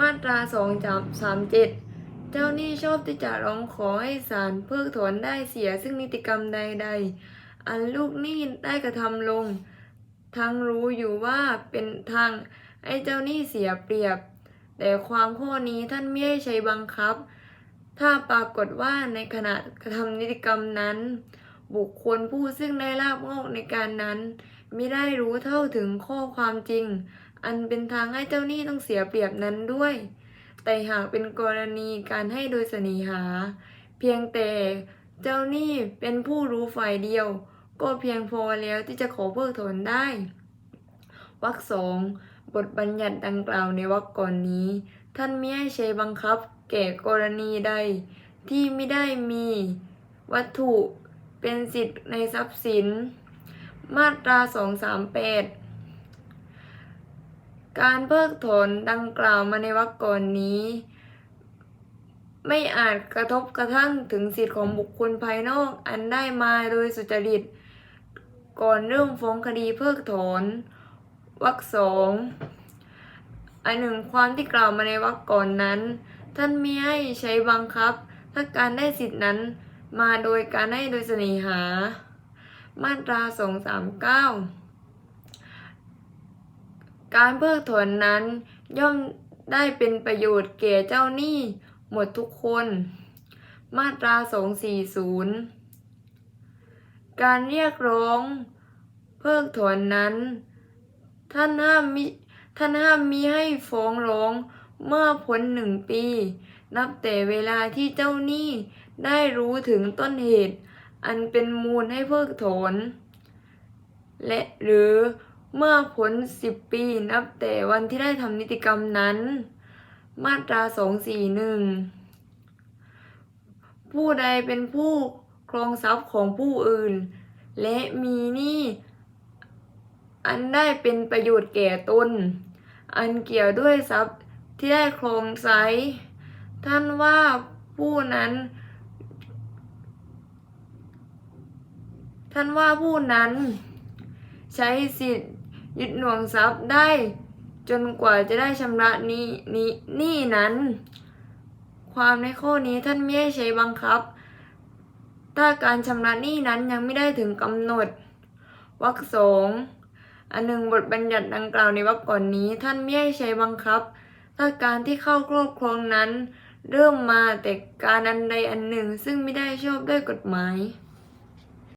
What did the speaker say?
มาตราสองจสามเจ็ดเจ้าหนี้ชอบที่จะร้องขอให้ศาลเพิกถอนได้เสียซึ่งนิติกรรมใด ๆ อันลูกหนี้ได้กระทำลง ทั้งรู้อยู่ว่าเป็นทางให้เจ้าหนี้เสียเปรียบ แต่ความข้อนี้ท่านไม่ได้ใช้บังคับ ถ้าปรากฏว่าในขณะกระทำนิติกรรมนั้น บุคคลผู้ซึ่งได้ลาบโงกในการนั้น ม่ได้รู้เท่าถึงข้อความจริง อันเป็นทางให้เจ้าหนี้ต้องเสียเปรียบนั้นด้วย แต่หากเป็นกรณีการให้โดยเสน่หา เพียงแต่เจ้าหนี้เป็นผู้รู้ฝ่ายเดียว ก็เพียงพอแล้วที่จะขอเพิกถอนได้วรรคสองบทบัญญัติดังกล่าวในวรรคก่อนนี้ ท่านไม่ให้ใช้บังคับแก่กรณีใด ที่ไม่ได้มี วัตถุเป็นสิทธิ์ในทรัพย์สิน มาตรา238 การเพิกถอนดังกล่าวมาในวรรคก่อนนี้ ไม่อาจกระทบกระทั่งถึงสิทธิของบุคคลภายนอกอันได้มาโดยสุจริต ก่อนเริ่มฟ้องคดีเพิกถอนวรรคสองอันหนึ่งความที่กล่าวมาในวรรคก่อนนั้น ท่านไม่ให้ใช้บังคับ ถ้าการได้สิทธินั้นมาโดยการให้โดยเสน่หา มาตรา 239 การเพิกถอนนั้นย่อมได้เป็นประโยชน์แก่เจ้าหนี้หมดทุกคน มาตรา 240 การเรียกร้อง เพิกถอนนั้น ท่านห้ามมิท่านห้ามมิให้ฟ้องร้องเมื่อพ้นหนึ่งปี นับแต่เวลาที่เจ้าหนี้ได้รู้ถึงต้นเหตุ อันเป็นมูลให้เพิกถอนและหรือเมื่อพ้นสิบปีนับแต่วันที่ได้ทำนิติกรรมนั้น มาตรา241ผู้ใดเป็นผู้ครองทรัพย์ของผู้อื่น และมีหนี้อันได้เป็นประโยชน์แก่ตน อันเกี่ยวด้วยทรัพย์ที่ได้ครองไซท่านว่าผู้นั้น ท่านว่าผู้นั้น ใช้สิทธิ์ยึดหน่วงทรัพย์ได้ จนกว่าจะได้ชำระนี้นี้นี้นั้น ความในข้อนี้ท่านไม่ได้ใช้บังคับ ถ้าการชำระหนี้นั้นยังไม่ได้ถึงกำหนดวรรคสองอันหนึ่งบทบัญญัติดังกล่าวในวรรคก่อนนี้ ท่านไม่ให้ใช้บังคับ ถ้าการที่เข้าครอบครองนั้น เริ่มมาแต่การอันใดอันหนึ่งซึ่งไม่ได้ชอบด้วยกฎหมาย